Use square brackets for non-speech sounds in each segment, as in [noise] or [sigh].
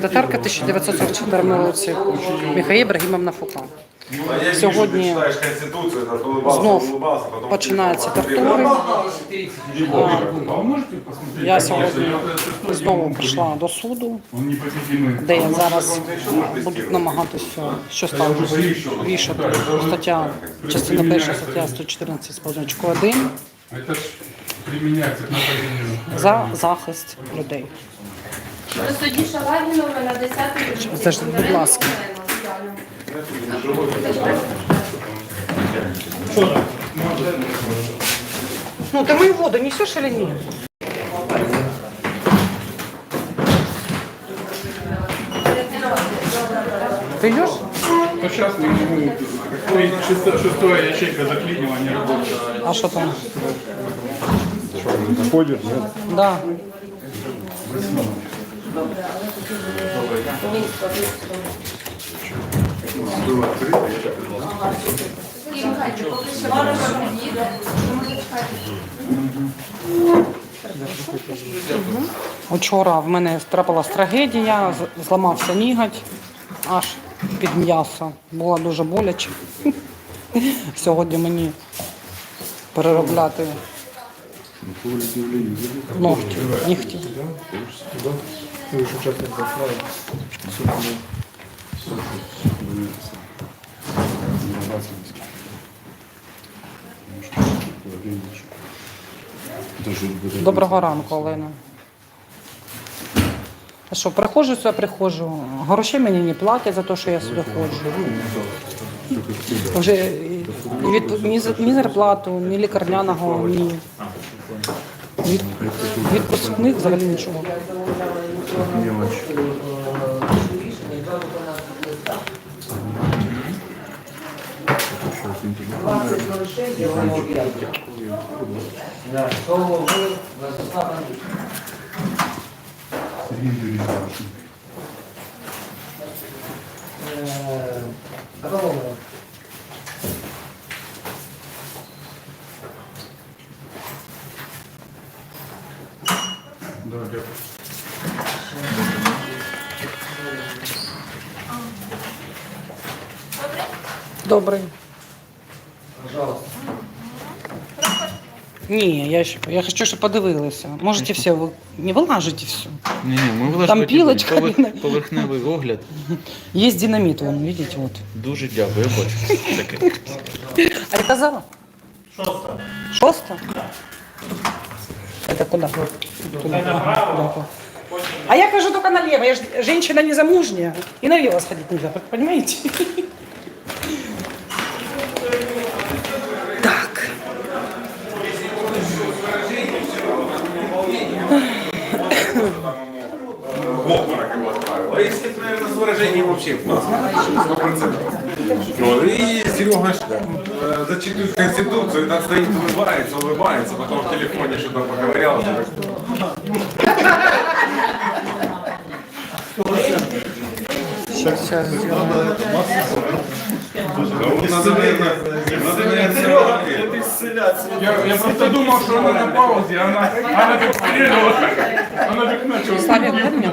Татарка 1944 році Михаїл Ібрагімовна Фука. Сьогодні читаєш Конституцію, так улыбався, знов улыбався, потім... починаються тортури. Я сьогодні знову прийшла до суду, Он непобедимый. де я зараз будуть намагатися щось там вішати. Стаття, частина перша стаття 114 з позначку 1 Это ж применяется к нападению. за захист людей. До судді Шалагінова на 10-й Це ж, будь ласка. Ну, ты мою воду несешь или нет? Ты идешь? Но сейчас не могу. Шестая ячейка заклинила не работает. А что там? Ходит, нет? Да. Учора в мене трапилась трагедія, зламався ніготь аж під м'ясо. Було дуже боляче. [laughs] Сьогодні мені переробляти ногті, нігті. Вы же участник расправы. Доброго ранку, Олена. А що, приходжу сюди, приходжу. Гроші мені не платять за те, що я сюди ходжу. Вже від, ні, ні зарплату, ні лікарняного, ні. Від, відпускних взагалі нічого. Сергей Юрьевич. Да, дякую. Добрий. Ні, я, ще, я хочу, щоб подивилися. Можете все, ви не вилажите все. Ні, ні, ми влажно Там пілочка, повер- [laughs] поверхневий огляд. Є динаміт, вон, видите, вот. Дуже дякую, я бачу. Таке. А ты казала? Шоста. Шоста? Это куда? Туда. Куда? А я хожу только налево, я же женщина незамужняя. И налево сходить нельзя, понимаете? Так. В обморок его отправил. А если, наверное, с выражением вообще в сто процентов. Вот. И Серега ж, э, зачитывает Конституцию, там стоит, улыбается, улыбается, потом в телефоне что-то поговорил. Я, я просто думал, что она на паузе, она, она так порезала. Она так начала. Славик, дай мне.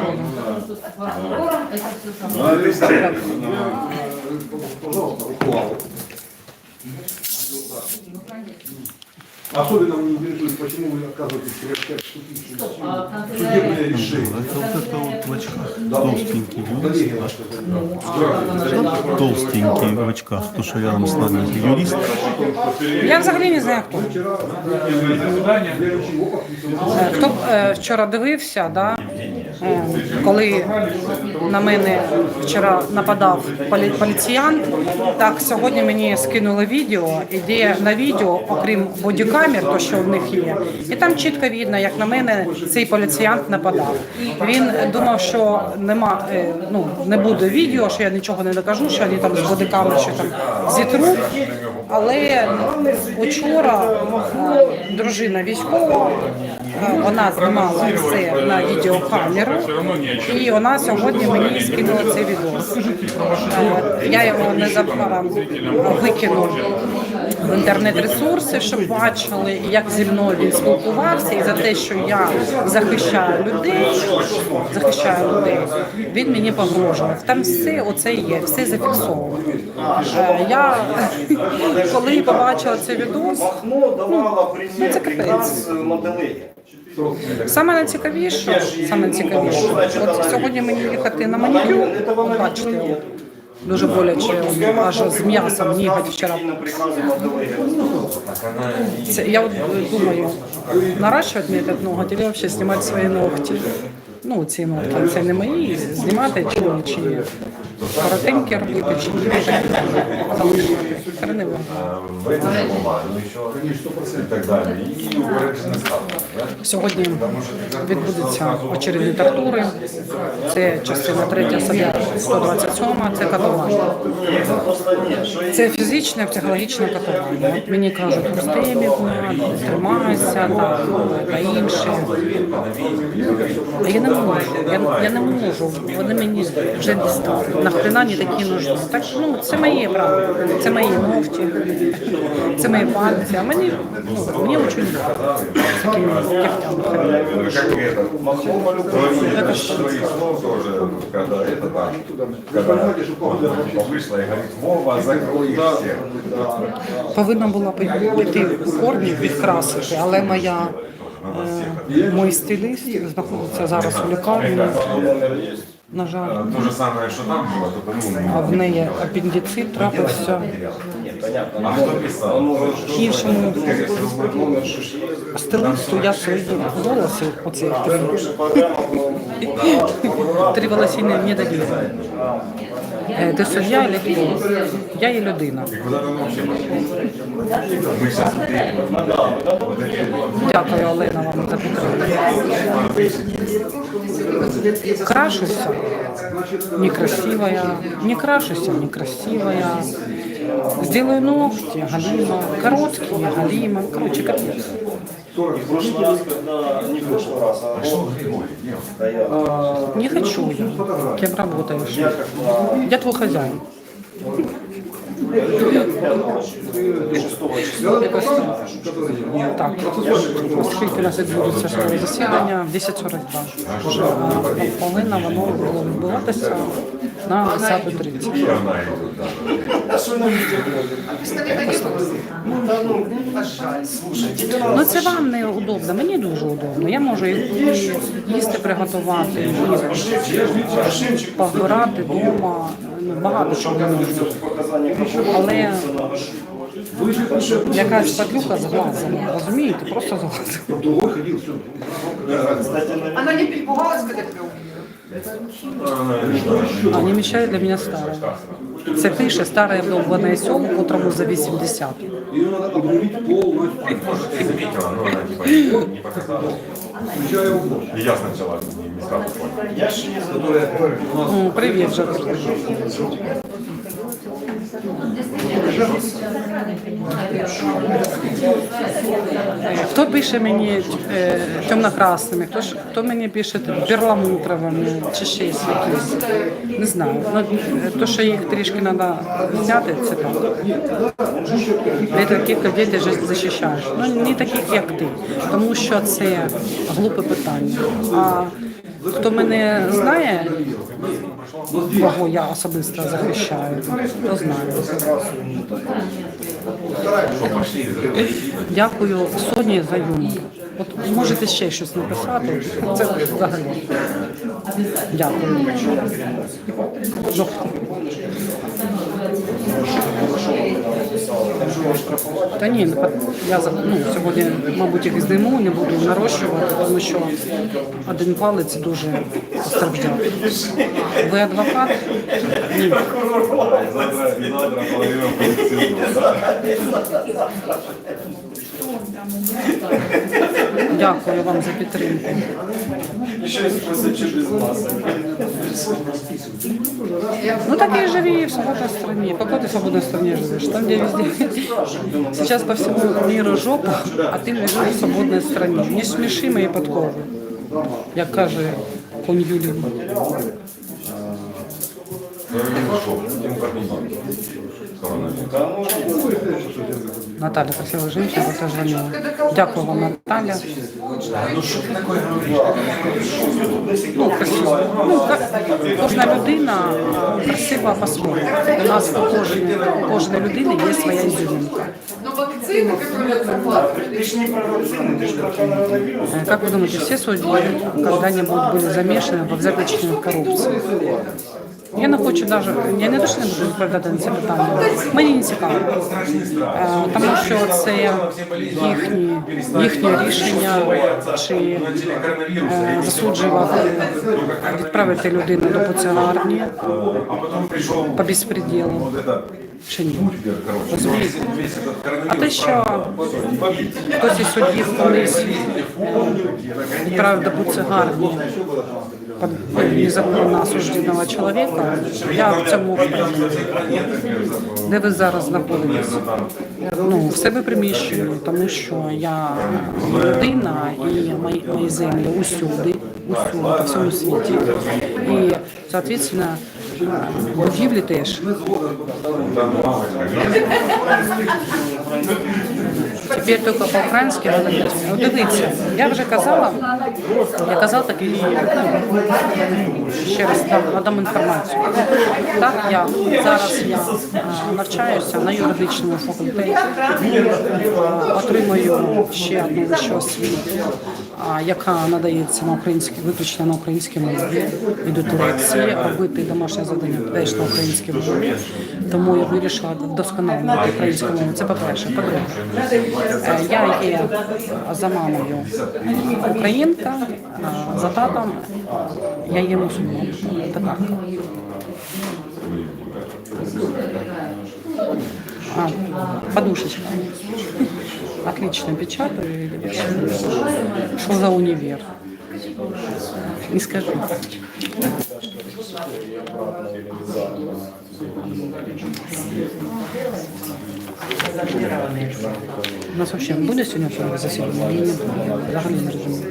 Особенно мне интересует, почему вы оказываетесь в судебное решение. Это вот это вот в очках. Да. Толстенький юрист. Коллеги наши, да. Толстенький в очках. То, что рядом с нами юрист. Я взагалі не знаю, хто. Е, Хто б е, вчора дивився, да? Е, коли на мене вчора нападав полі- поліціянт, так сьогодні мені скинули відео, і де на відео, окрім бодікамер, то що в них є, і там чітко видно, як на мене цей поліціянт нападав. Він думав, що нема, е, ну, не буде відео, що я нічого не докажу, що вони там з бодикамер що там зітру. Але учора е, дружина військова вона знімала це на відеокамеру, і вона сьогодні мені скинула цей відео. Я його не забрала, викину в інтернет-ресурси, щоб бачили, як зі мною він спілкувався, і за те, що я захищаю людей, захищаю людей, він мені погрожував. Там все оце є, все зафіксовано. Е, Я [laughs] коли побачила цей відео, Ну, ну, це капець. Саме найцікавіше, саме найцікавіше, от сьогодні мені їхати на манікюр, бачите, дуже боляче, аж з м'ясом нігать вчора. Це, я от думаю, наращувати мені этот ноготь, или взагалі знімати свої ногті. Ну, ці ногті, це не мої, знімати чи ні, чи ні. Коротенькі робити, чи так ставлення. да? Сьогодні відбудуться очередні тортури. Це частина 3 стаття 127, це катування. Це фізичне, психологічне катування. Мені кажуть, пусти тримайся там, та інше. А я не можу, я, я не можу. Вони мені вже дістали Нахрена не такі нужні. Так ну це моє право, це мої ногті, це мої пальці. А мені ну, мені дуже з такими кігтями. Как это, твои слов тоже, когда это так, когда вот вышла и говорит, Вова, закрой их всех. Повинна була піти корні підкрасити, але моя е, мій стиліст знаходиться зараз у лікарні. На жаль, То же самое, что там было, только ну, а в неї апендицит трапився а кто писал? іншому стилисту. Я свої [laughs] волоси оці три волосины не даю. Ти суддя і? Я є людина. Дякую, Олена, вам за підтримку. Крашуся, некрасивая, не крашуся, некрасивая. Сделаю ногти, галима, короткие, галима. Короче, капец. В прошлый раз, когда, не в прошлый раз, а Не хочу я. Кем работаешь? я как Я твой хозяин. до 6 числа. Так, оскільки у нас відбудеться судове засідання в 10.42. А Половина воно було відбуватися на 10.30. Ну це вам не удобно, мені дуже удобно. Я можу і і їсти приготувати, і погорати вдома. Ну, багато чого можу. Але якась падлюка з розумієте, просто з. Другой. Она не перепугалась, когда тебя не мішає для мене старе. Це пише старе вдовбане сьом, котрому за 80. Ее надо обнулить полностью, Видела, но она типа не показала. углом. И я сначала не, понял. Я ще не Жак. Хто пише мені е, темно-красними, хто, ж- хто мені пише перламутровими чи ще якісь? Не знаю. Ну, е, то, що їх трішки треба зняти, це так. Для таких людей ти ж захищаєш. Ну, не таких, як ти. Тому що це глупе питання. А хто мене знає, кого я особисто захищаю, то знаю. Дякую Соні за юмор. От можете ще щось написати. Це взагалі. Дякую. Ну, Та ні, я ну, сьогодні, мабуть, їх зніму, не буду нарощувати, тому що один палець дуже постраждав. Ви адвокат? Ні. Дякую вам за підтримку. Еще спросить, что без масок. Ну так и живи в свободной стране. В какой ты свободной стране живешь? Там, где везде. Сейчас по всему миру жопа, а ты живешь в свободной стране. Не смеши мої подкови. Як каже кон Юлія. Наталя красива жінка, бо теж звонила. Дякую вам, Наталя. Ну, красиво. Ну, кожна людина красива по-своєму. У нас у кожної, кожної людини є своя ізюмінка Ну, вакцины, которые зарплату. Ты ж не про вакцину, ты ж про коронавирус. Э, Как вы думаете, все судьи когда-нибудь были замешаны в взяточній корупції? Я не хочу даже, я не точно не буду відповідати на це питання. Мені не цікаво. Е, Тому що це їхні, їхнє рішення чи е, засуджувати, відправити людину до буцегарні А потом пришел по безпреділу. Чи ні? Розумієте? А те, що хтось із суддів колись відправив до буцегарні під незаконно осужденого чоловіка, я в цьому впевнена. Де ви зараз знаходитесь? Ну, в себе приміщую, тому що я людина і мої, мої землі усюди, усюди, по всьому світі. І, соответственно, будівлі теж. Тепер тільки по-українськи треба піти. Ну, дивіться, я вже казала, я казала так і ще раз дам, надам інформацію. Так, я зараз я а, навчаюся на юридичному факультеті, отримую ще одну вищу освіту, яка надається на українській, виключно на українській мові. Йдуть лекції, робити домашнє завдання теж на українській мові. Тому я вирішила вдосконалити українську мову. Це по-перше. По-друге, е, я є за мамою українка, за татом я є мусульман. А, подушечка. Отлично печатаю. Что за универ? Не скажу. У нас вообще буде сьогодні засідання? Ні, не буде. Я Взагалі не розумію.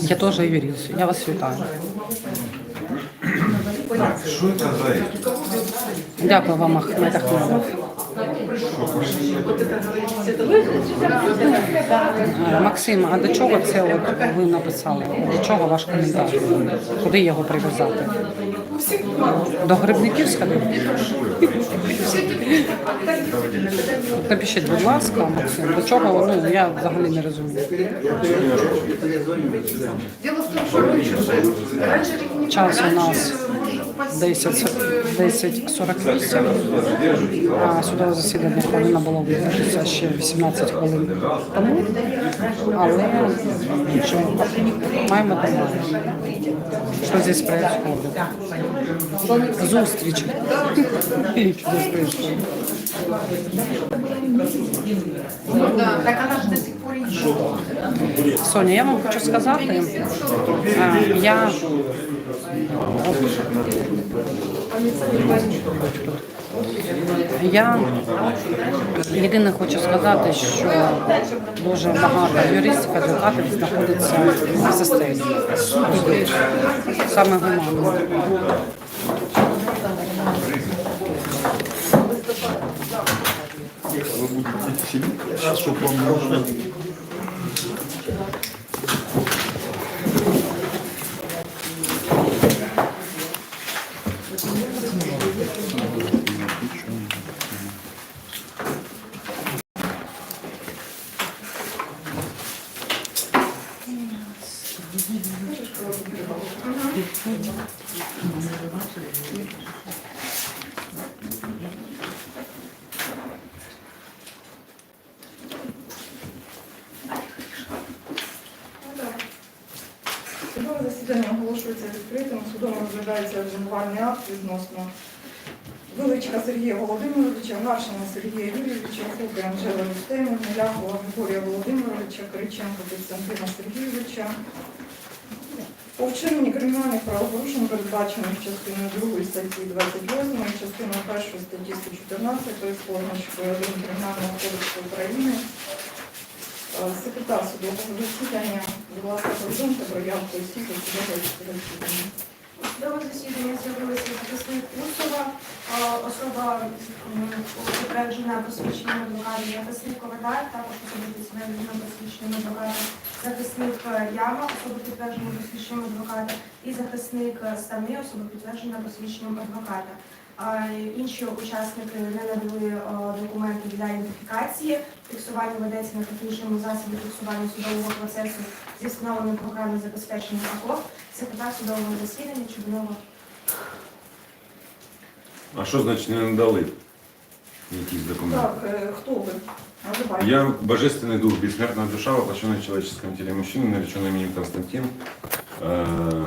Я тоже юрист. Я вас вітаю. Что это за? Дякую вам, Ахмед Ахмедов. Максим, а до чого це от ви написали? До чого ваш коментар? Куди його прив'язати? До грибників сходити? Напишіть, будь ласка, Максим, до чого ну, я взагалі не розумію. Час у нас 10 10.48, а судове засідання повинно було відбутися ще 18 хвилин тому, але нічого, маємо домовити. Що здесь происходит? Зустріч. Соня, я вам хочу сказати, е, я я єдине хочу сказати, що дуже багато юристів, адвокатів знаходиться в системі. Саме гуманно. Щоб вам можна. Судом розглядається обвинувальний акт відносно Величка Сергія Володимировича, Гашина Сергія Юрійовича, Хука Анжела Рустемівна, Ляхова Григорія Володимировича, Кириченко Костянтина Сергійовича. По вчиненні кримінальних правопорушень, передбачених частиною 2 статті 28, частиною 1 статті 114 з позначкою 1 Кримінального кодексу України, Е, секретар судового засідання, будь ласка, повідомте про явку осіб у судове засідання. У судове засідання з'явилися захисник Усова, особа м, підтверджена посвідченням адвоката, захисник Ковадар, також особа підтверджена посвідченням адвоката, захисник е, Яма, особа підтверджена посвідченням адвоката, і захисник е, Стани, особа підтверджена посвідченням адвоката. А Інші учасники не надали е, документи для ідентифікації. Фіксування ведеться на технічному засобі фіксування судового процесу зі встановленням програми забезпечення АКО. Секретар судового засідання Чуднова. А що значить не надали якісь документи? Так, е, хто ви? Називайте. Я божественный дух, бессмертная душа, воплощенная в человеческом теле мужчины, нареченный именем Константин, э,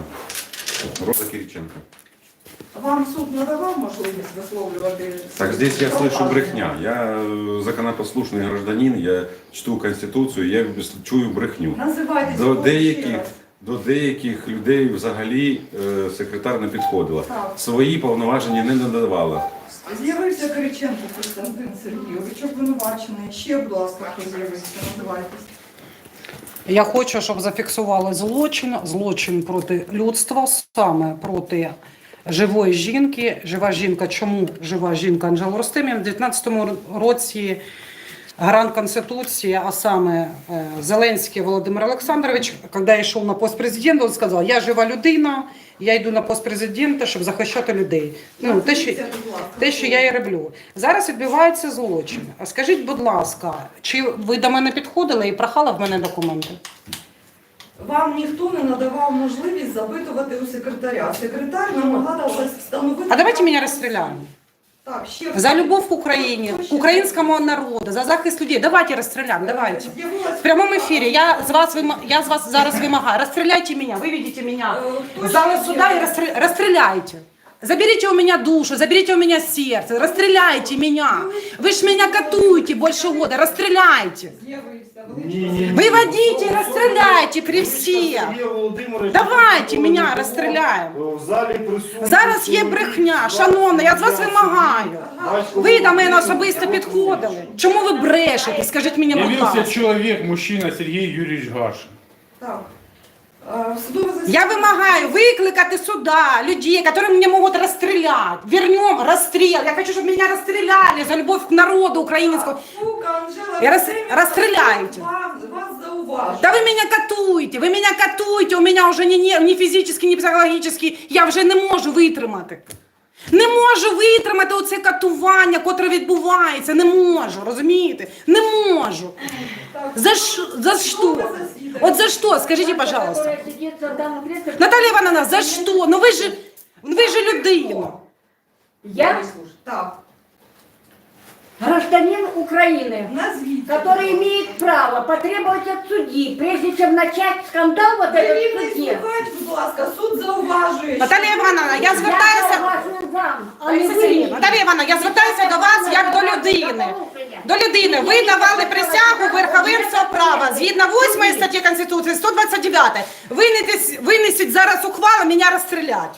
рода Кириченко. Вам суд надавав можливість висловлювати? Так здесь я свою слышу пропагу? брехня. Я э, законопослушный гражданин, я чту Конституцію, я чую брехню. Називайте До свого ще деяких, раз. до деяких людей взагалі е, секретар не підходила. Так. Свої повноваження не надавала. З'явився Кириченко Костянтин Сергійович, обвинувачений. Ще, будь ласка, хто з'явився, називайтесь. Я хочу, щоб зафіксували злочин, злочин проти людства, саме проти живої жінки. Жива жінка, чому жива жінка Анжела Ростемів? У 19-му році гарант Конституції, а саме е, Зеленський Володимир Олександрович, коли йшов на пост президента, він сказав, я жива людина, я йду на пост президента, щоб захищати людей. Ну, те, що, те, що я і роблю. Зараз відбувається злочин. А скажіть, будь ласка, чи ви до мене підходили і прохали в мене документи? Вам ніхто не надавав можливість запитувати у секретаря. Секретар намагався встановити... А давайте меня расстреляем. Так, ще За любовь к Украине, к украинскому народу, за захист людей. Давайте расстреляем, давайте. З'явилась- В прямом эфире я з вас вима- я з вас зараз вимагаю. Расстреляйте меня, выведите меня Э, кто в залы ще суда є? и расстрел- расстреляйте. Заберите у меня душу, заберите у меня сердце, расстреляйте меня. Вы ж меня катуете больше года, расстреляйте. З'явився Выводите, расстреляйте при всех. Давайте меня присутні. Зараз є брехня, шановна, я з вас вимагаю. Ви до мене особисто підходили. Чому ви брешете? Скажіть мені, будь ласка. человек, мужчина Сергей Юрьевич Гашин. Так. Я вимагаю викликати суда людей, які мене можуть розстріляти. Вернем расстрел. Я хочу, щоб мене розстріляли за любов к народу українського. Сука, Анжела, Я рас- Васильівна, розстріляйте. Вас, вас зауважу. Да вы меня катуєте, ви мене катуєте, у мене вже ні, ні, ні фізично, ні психологічно, я вже не можу витримати. Не можу витримати оце катування, котре відбувається. Не можу, розумієте? Не можу. За що? За що? От за що? Скажіть, пожалуйста. Наталія Івановна, за що? Ну ви ж, ви ж людина. Я Так, гражданин Украины, назвіть. который имеет право потребовать от судьи, прежде чем начать скандал вот этот в Рівний суде. слухач, будь ласка, суд зауважує. Наталія Івановна, я Я звертаюся. уважаю вам, а не Лариса вы. Сергіївна, Наталія Івановна, я звертаюся до вас як до людини. До людини. Ви давали присягу верховенства права згідно 8 статті Конституції, 129. Винесіть, винесіть зараз ухвалу, мене розстрілять.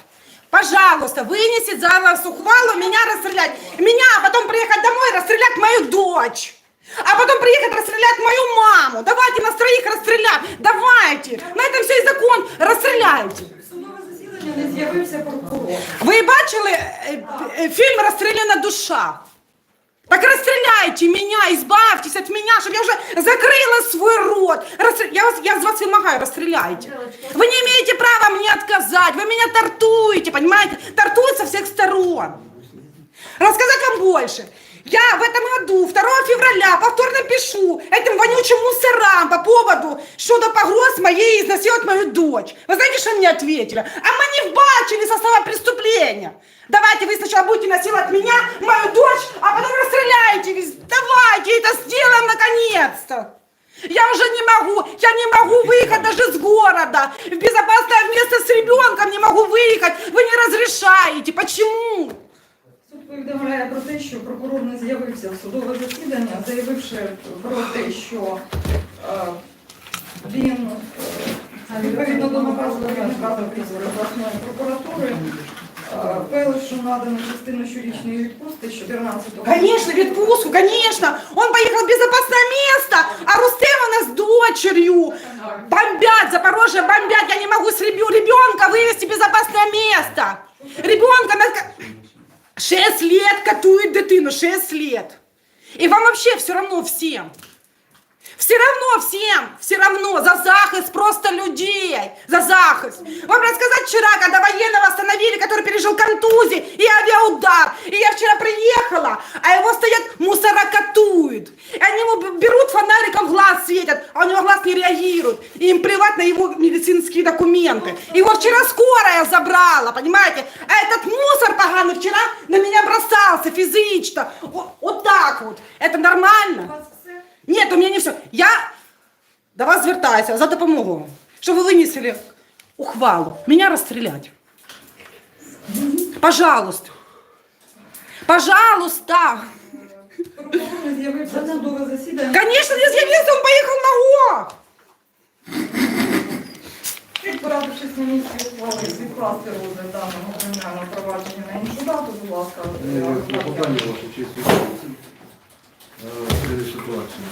Пожалуйста, вынесите вас ухвалу, меня расстрелять. Меня, а потом приехать домой и расстрелять мою дочь. А потом приехать расстрелять мою маму. Давайте нас троих расстрелять. Давайте. На этом все и закон. Расстреляйте. Не з'явився прокурор. Ви бачили е, е, фільм Розстріляна душа? Так розстріляйте мене, избавьтесь от меня, щоб я вже закрила свой рот. Расстрел- Я, вас, я з вас вимагаю, розстріляйте. Ви не имеете права мне отказать, вы меня тортуете, понимаете? Тортуют со всех сторон. Рассказать вам больше. Я в этом году, 2 февраля, повторно пишу этим вонючим мусорам по поводу щодо погроз моей изнасиловать мою дочь. Вы знаете, что мне ответили? А мы не вбачили состава преступления. Давайте вы сначала будете насиловать меня, мою дочь, а потом расстреляете. Давайте это сделаем наконец-то. Я уже не могу, я не могу выехать даже с города. В безопасное место с ребенком не могу выехать. Вы не разрешаете. Почему? Суд повідомляє про те, що прокурор не з'явився в судове засідання, заявивши про те, що е, він е, відповідно до наказу керівника Запорізької обласної прокуратури е, Пелешу надано частину щорічної відпустки з 14 Конечно, відпустку, конечно. Он поехал в безопасное место, а Рустемовна с дочерью бомбят, Запорожье бомбят. Я не могу с ребё- ребенка вывести в безопасное место. Ребенка на... 6 лет катует дитину, шесть лет. И вам вообще все равно всем. Все равно всем, все равно за захист просто людей, за захист. Вам рассказать вчера, когда военного остановили, ухвалу. Мене розстрілять. Пожалуйста. Пожалуйста. В. Конечно, не з'явився, він поїхав на ГО. Порадившись на місці ухвали відкласти розгляд даного кримінального провадження на іншу дату, будь ласка, Е, Клопотання ваше честь. Цієї ситуації.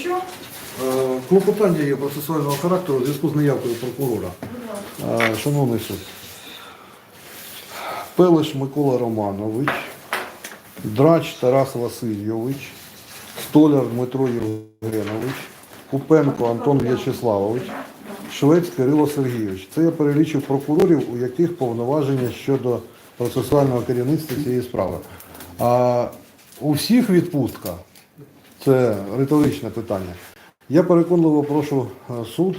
Що? Е, Клопотання є процесуального характеру у зв'язку з неявкою прокурора. Шановний суд. Пелеш Микола Романович, Драч Тарас Васильович, Столяр Дмитро Євгенович, Купенко Антон В'ячеславович, Швець Кирило Сергійович. Це я перелічив прокурорів, у яких повноваження щодо процесуального керівництва цієї справи. А у всіх відпустка це риторичне питання. Я переконливо прошу е, суд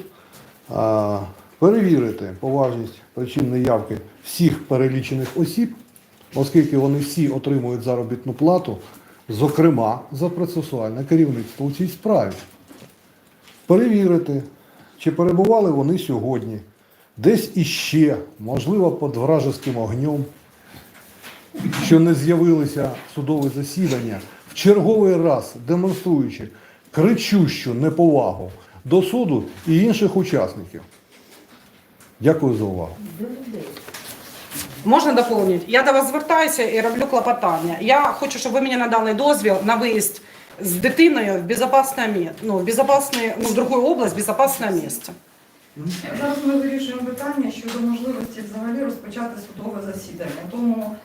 перевірити поважність причин неявки всіх перелічених осіб, оскільки вони всі отримують заробітну плату, зокрема за процесуальне керівництво у цій справі. Перевірити, чи перебували вони сьогодні десь іще, можливо, під вражеским огнем, що не з'явилися в судове засідання, в черговий раз демонструючи кричущу неповагу до суду і інших учасників. Дякую за увагу. Можна доповнити? Я до вас звертаюся і роблю клопотання. Я хочу, щоб ви мені надали дозвіл на виїзд з дитиною в безпечне місце, ну, в безпечне, ну, в другу область, в безопасне місце. Зараз ми вирішуємо питання щодо можливості взагалі розпочати судове засідання. Тому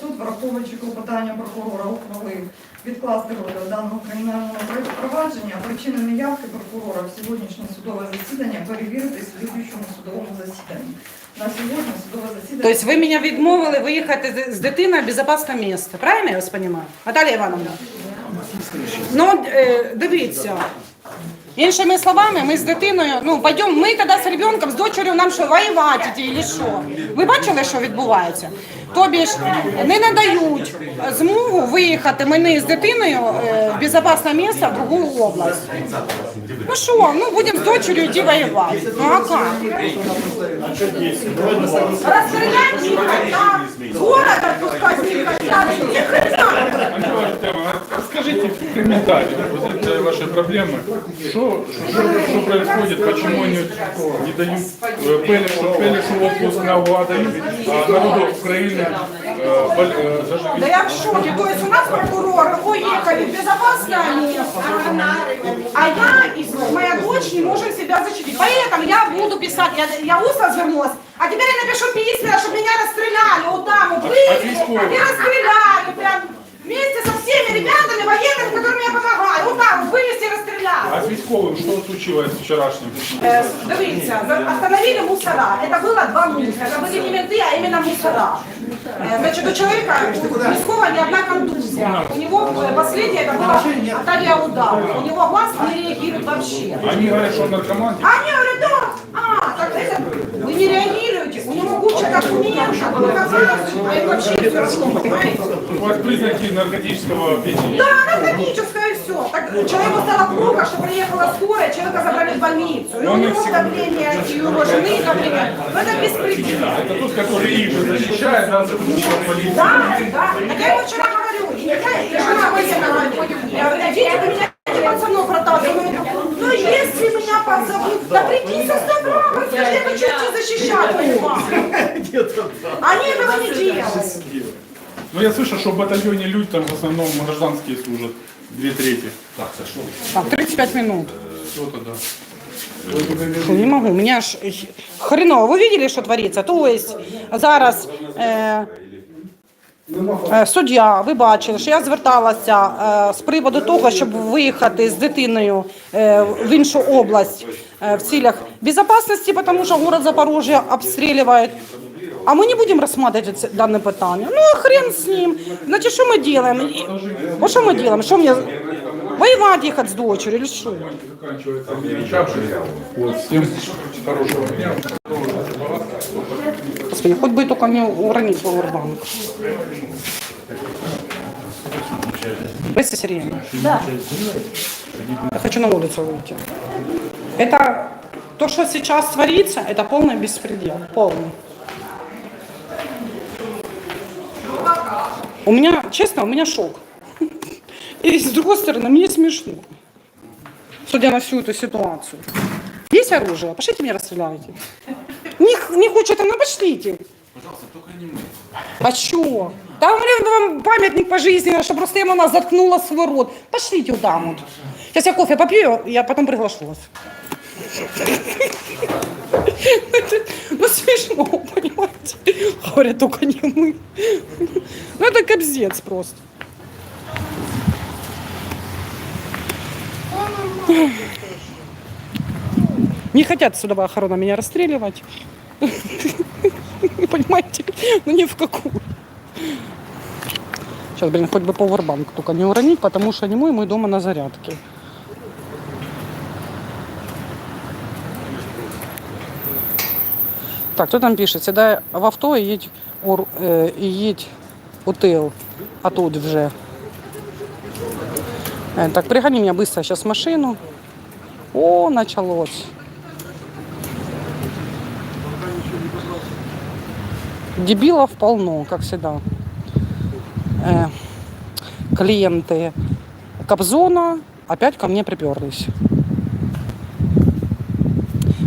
суд, враховуючи клопотання прокурора, ухвалив відкласти розгляд даного кримінального провадження, а причини неявки прокурора в сьогоднішнє судове засідання перевірити в слідуючому судовому засіданні. На сьогодні судове засідання. Тобто ви мене відмовили виїхати з- дитиною в безпечне місце. Правильно я вас розумію? Наталія Івановна? Ну, е, дивіться. Іншими словами, ми з дитиною, ну, пойдемо, ми тоді з ребенком, з дочерю нам що, воювати чи що? Ви бачили, що відбувається? Тобі ж не надають змогу виїхати мені з дитиною е, в безпечне місце в другу область. Ну що, ну будемо з дочерю йти воювати. Ну а як? Расстрелять не хотят, город хотят, ни хрена. Антон Артемовна, Скажите в комментариях вот это ваши проблемы. Что, что, что происходит, почему они не дают э, Пелешу, Пелешу отпуск на УА дают, а народу Украины э, бол- э, заживить? Да я в шоке. То есть у нас прокуроры уехали в безопасное место, а я и моя дочь не можем себя защитить. Поэтому я буду писать, я, я устно развернулась, а теперь я напишу письма, чтобы меня расстреляли вот там вот, А- а выйдите, військові? и расстреляли расстреляли. А с Військовым что случилось с вчерашним? Э, Дивіться, за- остановили мусора. Это было два мусора. Это были не менты, а именно мусора. Э, Значит, у человека у військова не одна контузия. У него э, последнее это было от авиаудара. У него глаз не реагирует вообще. Они говорят, что он наркоман. А они говорят, да, а, так это, вы не реагируете, у а вообще все равно, понимаете? Вас признаки наркотического опьянения. Да, наркотическое все. Так человеку стало плохо, что приехала скорая, человека забрали в больницу. И у Он него давление, и у его жены давление. Ну это беспредел. Это тот, который их же защищает, полиции. Да, да. Так я ему вчера говорю, и я, и жена военного. Я говорю, дети, вы меня пацанов проталкивают. Ну если меня позовут, да приди тебя его. Они этого не делают. Ну я слышал, что в батальоне люди там в основном гражданские служат. Две трети. Так, 35 минут. Что-то, да. Фу, Не могу, у меня аж хреново. Вы видели, що твориться? То есть зараз е, суддя, ви бачили, що я зверталася е, з приводу того, щоб виїхати з дитиною е, в іншу область е, в цілях безопасности, тому що город Запорожжя обстрілюють. А мы не будем рассматривать це- дане питання. Ну, а хрен с ним. Значит, что мы делаем? И- Вот что мы делаем? Что мне... Воевать ехать с дочерью или что? Заканчивается величавший. Вот, всем хорошего дня. Господи, хоть бы только не уронить пауэрбанк. Лариса Сергеевна. Да. Я хочу на улицу выйти. Это то, что сейчас творится, это полный беспредел. Полный. У меня, честно, у меня шок. [laughs] И с другой стороны, мне смешно. Судя на всю эту ситуацию. Есть оружие? Пошлите меня расстреляйте. Не, не хочет, ну пошлите. Пожалуйста, только не мы. А чё? Там блин, вам памятник пожизненно, что просто ему она заткнула свой рот. Пошлите вот там вот. Сейчас я кофе попью, я потом приглашу вас. Ну смешно, понимаете? Говорят, только не мы. Ну это кобздец просто. Не хотят судовая охрана меня расстреливать. [laughs] Понимаете? Ну ни в какую. Сейчас, блин, хоть бы пауэрбанк только не уронить, потому что не мой, мой дома на зарядке. Так, кто там пишет? Сідай в авто і їдь у, Ру- е, і їдь у тил, а тут вже. Е, Так, пригони меня быстро сейчас машину. О, началось. Дебилов полно, как всегда. Э, клиенты Кобзона опять ко мне приперлись.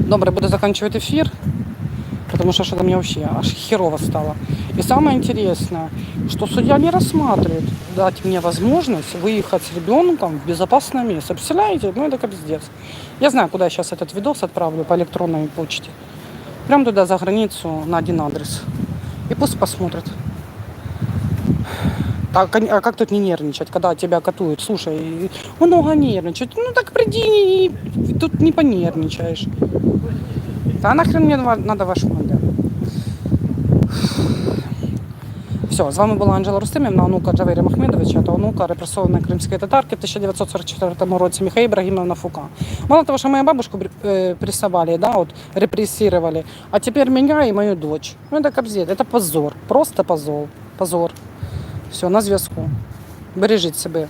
Добре, буду заканчивать эфир, потому что что-то мне вообще аж херово стало. И самое интересное, что судья не рассматривает дать мне возможность выехать с ребенком в безопасное место. Представляете? Ну это капздец. Я знаю, куда я сейчас этот видос отправлю по электронной почте. Прям туда, за границу, на один адрес. И пусть посмотрят. Кон- а как тут не нервничать, когда тебя катуют? Слушай, много нервничать. Ну так приди тут не понервничаешь. Да нахрен мне надо ваш модель? Все, з вами була Анжела Рустимівна, онука Джавиря Махмедовича та онука репресованої кримської татарки в 1944 році Михаила Ибрагимовна Фука. Мало того, что мою бабушку э, прессовали, да, вот, репрессировали, а теперь меня и мою дочь. Ну это кобзет, это позор, просто позор, позор. Все, на зв'язку. Бережіть себе.